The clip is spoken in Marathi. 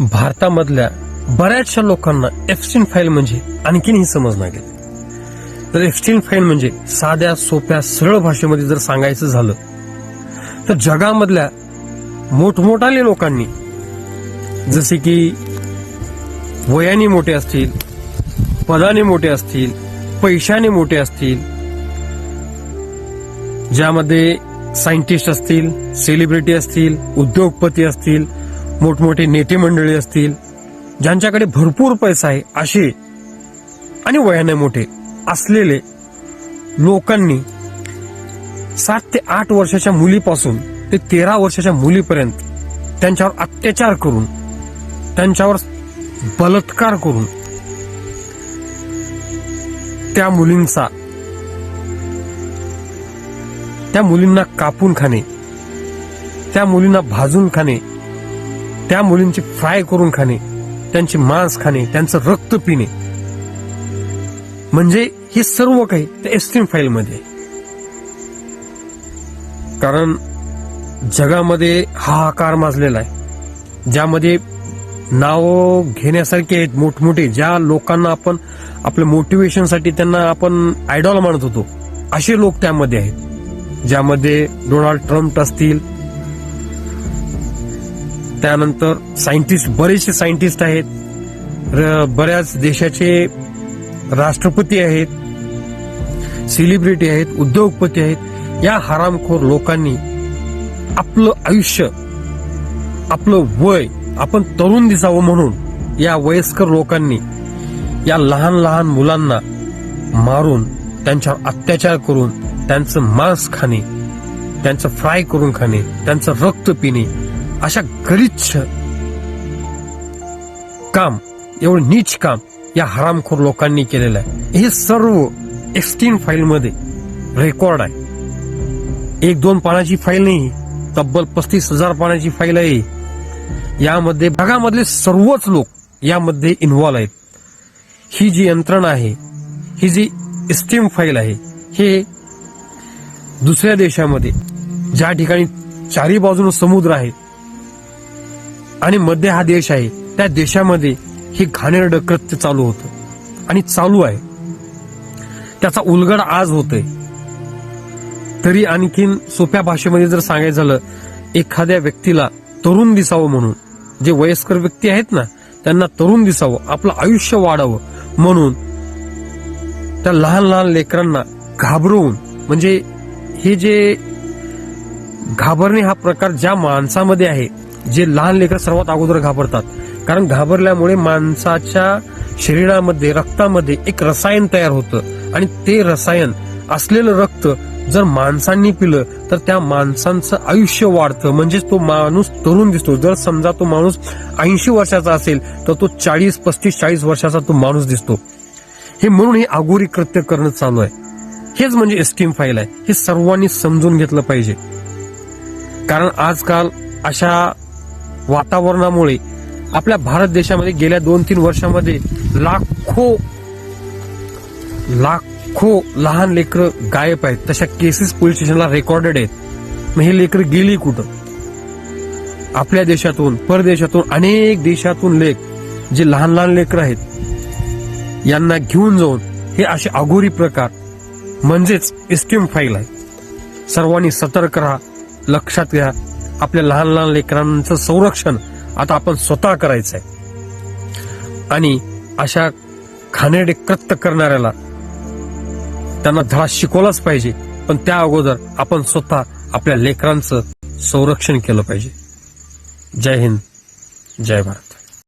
भारतामधल्या बऱ्याचशा लोकांना एफस्टीन फाईल म्हणजे आणखीनही समज गेलं तर एफस्टीन फाईल म्हणजे साध्या सोप्या सरळ भाषेमध्ये जर सांगायचं झालं तर जगामधल्या मोठमोठाले लोकांनी जसे की वयाने मोठे असतील पदाने मोठे असतील पैशाने मोठे असतील ज्यामध्ये सायंटिस्ट असतील सेलिब्रिटी असतील उद्योगपती असतील मोठमोठे नेते मंडळी असतील ज्यांच्याकडे भरपूर पैसा आहे असे आणि वयाने मोठे असलेले लोकांनी सात ते आठ वर्षाच्या मुलीपासून ते तेरा वर्षाच्या मुलीपर्यंत त्यांच्यावर अत्याचार करून त्यांच्यावर बलात्कार करून त्या मुलींचा त्या मुलींना कापून खाणे त्या मुलींना भाजून खाणे त्या मुलींची फ्राय करून खाणे त्यांचे मांस खाणे त्यांचं रक्त पिणे. म्हणजे हे सर्व काही त्या एस्ट्रीम फाईल मध्ये कारण जगामध्ये हाहाकार माजलेला आहे ज्यामध्ये नाव घेण्यासारखे आहेत मोठमोठे ज्या लोकांना आपण आपल्या मोटिवेशनसाठी त्यांना आपण आयडॉल मानत होतो असे लोक त्यामध्ये आहेत. ज्यामध्ये डोनाल्ड ट्रम्प असतील त्यानंतर सायंटिस्ट बरेचसे सायंटिस्ट आहेत. बऱ्याच देशाचे राष्ट्रपती आहेत. सेलिब्रिटी आहेत उद्योगपती आहेत. या हरामखोर लोकांनी आपलं आयुष्य आपलं वय आपण तरुण दिसावं म्हणून या वयस्कर लोकांनी या लहान लहान मुलांना मारून त्यांच्यावर अत्याचार करून त्यांचं मांस खाणे त्यांचं फ्राय करून खाणे त्यांचं रक्त पिणे अशा गलिच्छ काम एवढं नीच काम या हरामखोर लोकांनी केलेलं आहे. हे सर्व एक्स्टीन फाईल मध्ये रेकॉर्ड आहे. एक दोन पानाची फाईल नाही तब्बल पस्तीस हजार पानाची फाईल आहे. यामध्ये भागामधले सर्वच लोक यामध्ये इन्व्हॉल्व आहेत. ही जी यंत्रणा आहे ही जी एस्टीम फाईल आहे हे दुसऱ्या देशामध्ये ज्या ठिकाणी चारी बाजूने समुद्र आहे आणि मध्य हा देश आहे त्या देशामध्ये हे घाणेरडं कृत्य चालू होतं. आणि चालू आहे. त्याचा उलगड आज होतोय. तरी आणखीन सोप्या भाषेमध्ये जर सांगायचं झालं एखाद्या व्यक्तीला तरुण दिसावं म्हणून जे वयस्कर व्यक्ती आहेत ना त्यांना तरुण दिसावं आपलं आयुष्य वाढावं म्हणून त्या लहान लहान लेकरांना घाबरवून म्हणजे हे जे घाबरणे हा प्रकार ज्या माणसामध्ये आहे जे लहान लेकर सर्वात अगोदर घाबरतात. कारण घाबरल्यामुळे माणसाच्या शरीरामध्ये रक्तामध्ये एक रसायन तयार होतं. आणि ते रसायन असलेलं रक्त जर माणसांनी पिलं तर त्या माणसांचं आयुष्य वाढतं. म्हणजेच तो माणूस तरुण दिसतो. जर समजा तो माणूस ऐंशी वर्षाचा असेल तर तो चाळीस पस्तीस चाळीस वर्षाचा तो माणूस दिसतो. हे म्हणून हे अगोरी कृत्य करणं चालू आहे. हेच म्हणजे एस्टीम फाईल आहे. हे सर्वांनी समजून घेतलं पाहिजे. कारण आजकाल अशा वातावरणामुळे आपल्या भारत देशामध्ये गेल्या दोन तीन वर्षामध्ये लाखो लाखो लहान लेकरं गायब आहेत. तशा केसेस पोलीस स्टेशनला रेकॉर्डेड आहेत. मग हे लेकरं गेली कुठं? आपल्या देशातून परदेशातून अनेक देशातून लेख जे लहान लहान लेकरं आहेत यांना घेऊन जाऊन हे असे अघोरी प्रकार म्हणजेच एस्टीम फाईल आहे. सर्वांनी सतर्क राहा लक्षात घ्या. आपल्या लहान लहान लेकरांचं संरक्षण आता आपण स्वतः करायचं आहे आणि अशा खानेडे कृत्य करणाऱ्याला त्यांना धडा शिकवलाच पाहिजे पण त्या अगोदर आपण स्वतः आपल्या लेकरांचं संरक्षण केलं पाहिजे. जय हिंद जय भारत.